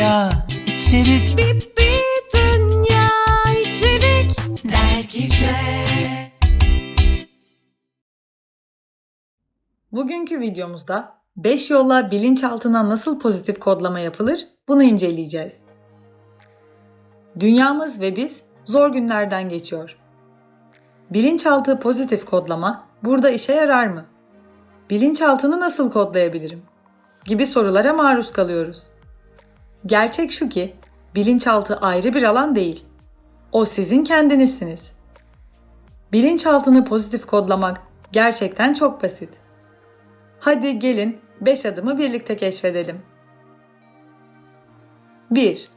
dünya içerik Bir, bir dünya içerik dergice. Bugünkü videomuzda 5 yolla bilinçaltına nasıl pozitif kodlama yapılır bunu inceleyeceğiz. Dünyamız ve biz zor günlerden geçiyor. Bilinçaltı pozitif kodlama burada işe yarar mı? Bilinçaltını nasıl kodlayabilirim? Gibi sorulara maruz kalıyoruz. Gerçek şu ki bilinçaltı ayrı bir alan değil. O sizin kendinizsiniz. Bilinçaltını pozitif kodlamak gerçekten çok basit. Hadi gelin 5 adımı birlikte keşfedelim. 1.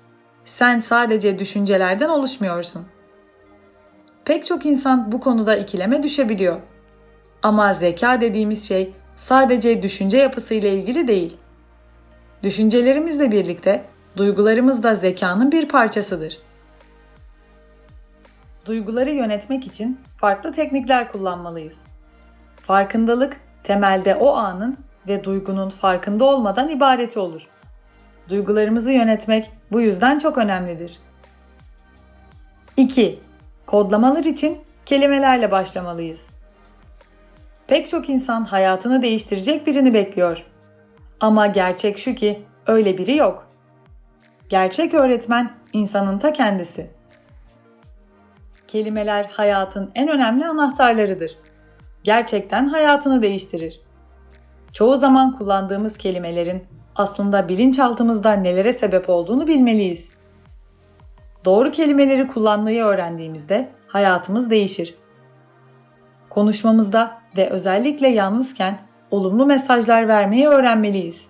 Sen sadece düşüncelerden oluşmuyorsun. Pek çok insan bu konuda ikileme düşebiliyor. Ama zeka dediğimiz şey sadece düşünce yapısıyla ilgili değil. Düşüncelerimizle birlikte duygularımız da zekanın bir parçasıdır. Duyguları yönetmek için farklı teknikler kullanmalıyız. Farkındalık temelde o anın ve duygunun farkında olmadan ibareti olur. Duygularımızı yönetmek bu yüzden çok önemlidir. 2. Kodlamalar için kelimelerle başlamalıyız. Pek çok insan hayatını değiştirecek birini bekliyor. Ama gerçek şu ki öyle biri yok. Gerçek öğretmen insanın ta kendisi. Kelimeler hayatın en önemli anahtarlarıdır gerçekten hayatını değiştirir. Çoğu zaman kullandığımız kelimelerin aslında bilinçaltımızda nelere sebep olduğunu bilmeliyiz. Doğru kelimeleri kullanmayı öğrendiğimizde hayatımız değişir. Konuşmamızda ve özellikle yalnızken olumlu mesajlar vermeyi öğrenmeliyiz.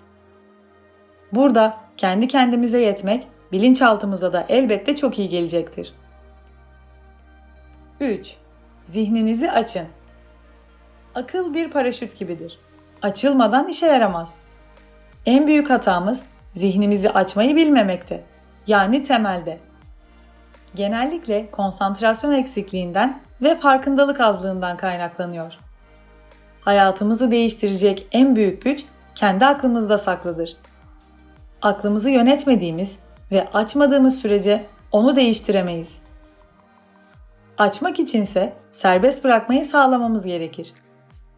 Burada kendi kendimize yetmek bilinçaltımıza da elbette çok iyi gelecektir. 3. Zihninizi açın. Akıl bir paraşüt gibidir. Açılmadan işe yaramaz. En büyük hatamız zihnimizi açmayı bilmemekte. Yani temelde. Genellikle konsantrasyon eksikliğinden ve farkındalık azlığından kaynaklanıyor. Hayatımızı değiştirecek en büyük güç kendi aklımızda saklıdır. Aklımızı yönetmediğimiz ve açmadığımız sürece onu değiştiremeyiz. Açmak içinse serbest bırakmayı sağlamamız gerekir.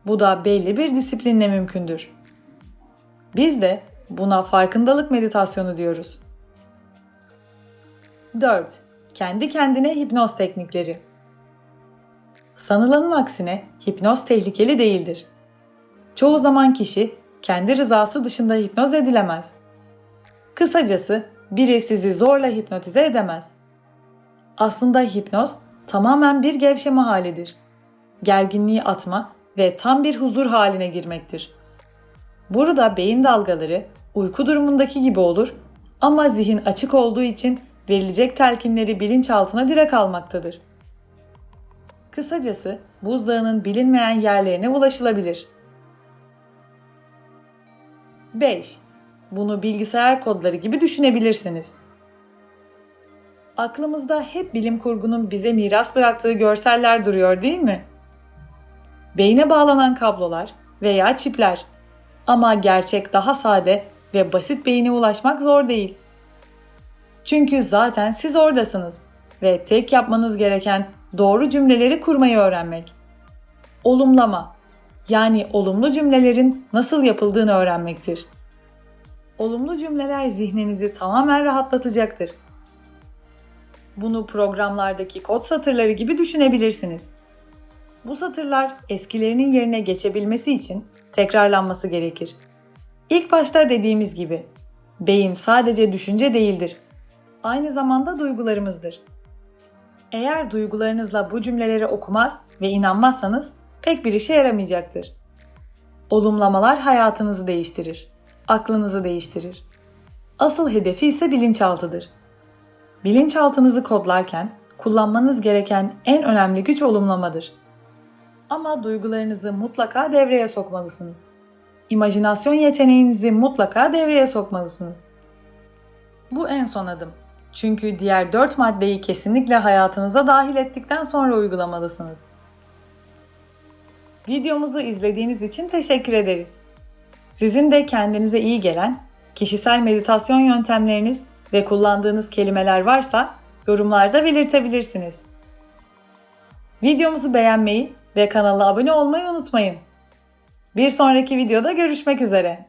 Bu da belli bir disiplinle mümkündür. Biz de buna farkındalık meditasyonu diyoruz. 4. Kendi kendine hipnoz teknikleri. Sanılanın aksine hipnoz tehlikeli değildir. Çoğu zaman kişi kendi rızası dışında hipnoz edilemez. Kısacası biri sizi zorla hipnotize edemez. Aslında hipnoz tamamen bir gevşeme halidir. Gerginliği atma ve tam bir huzur haline girmektir. Burada beyin dalgaları uyku durumundaki gibi olur ama zihin açık olduğu için verilecek telkinleri bilinçaltına direkt almaktadır. Kısacası buzdağının bilinmeyen yerlerine ulaşılabilir. 5. Bunu bilgisayar kodları gibi düşünebilirsiniz. Aklımızda hep bilim kurgunun bize miras bıraktığı görseller duruyor değil mi? beyne bağlanan kablolar veya çipler. Ama gerçek daha sade ve basit beyine ulaşmak zor değil. Çünkü zaten siz oradasınız ve tek yapmanız gereken doğru cümleleri kurmayı öğrenmek. Olumlama yani olumlu cümlelerin nasıl yapıldığını öğrenmektir. Olumlu cümleler zihninizi tamamen rahatlatacaktır. Bunu programlardaki kod satırları gibi düşünebilirsiniz. Bu satırlar eskilerinin yerine geçebilmesi için tekrarlanması gerekir. İlk başta dediğimiz gibi beyin sadece düşünce değildir. Aynı zamanda duygularımızdır. Eğer duygularınızla bu cümleleri okumaz ve inanmazsanız pek bir işe yaramayacaktır. Olumlamalar hayatınızı değiştirir. Aklınızı değiştirir. Asıl hedefi ise bilinçaltıdır. Bilinçaltınızı kodlarken kullanmanız gereken en önemli güç olumlamadır. Ama duygularınızı mutlaka devreye sokmalısınız. İmajinasyon yeteneğinizi mutlaka devreye sokmalısınız. Bu en son adım. Çünkü diğer dört maddeyi kesinlikle hayatınıza dahil ettikten sonra uygulamalısınız. Videomuzu izlediğiniz için teşekkür ederiz. Sizin de kendinize iyi gelen kişisel meditasyon yöntemleriniz ve kullandığınız kelimeler varsa yorumlarda belirtebilirsiniz. Videomuzu beğenmeyi ve kanala abone olmayı unutmayın. Bir sonraki videoda görüşmek üzere.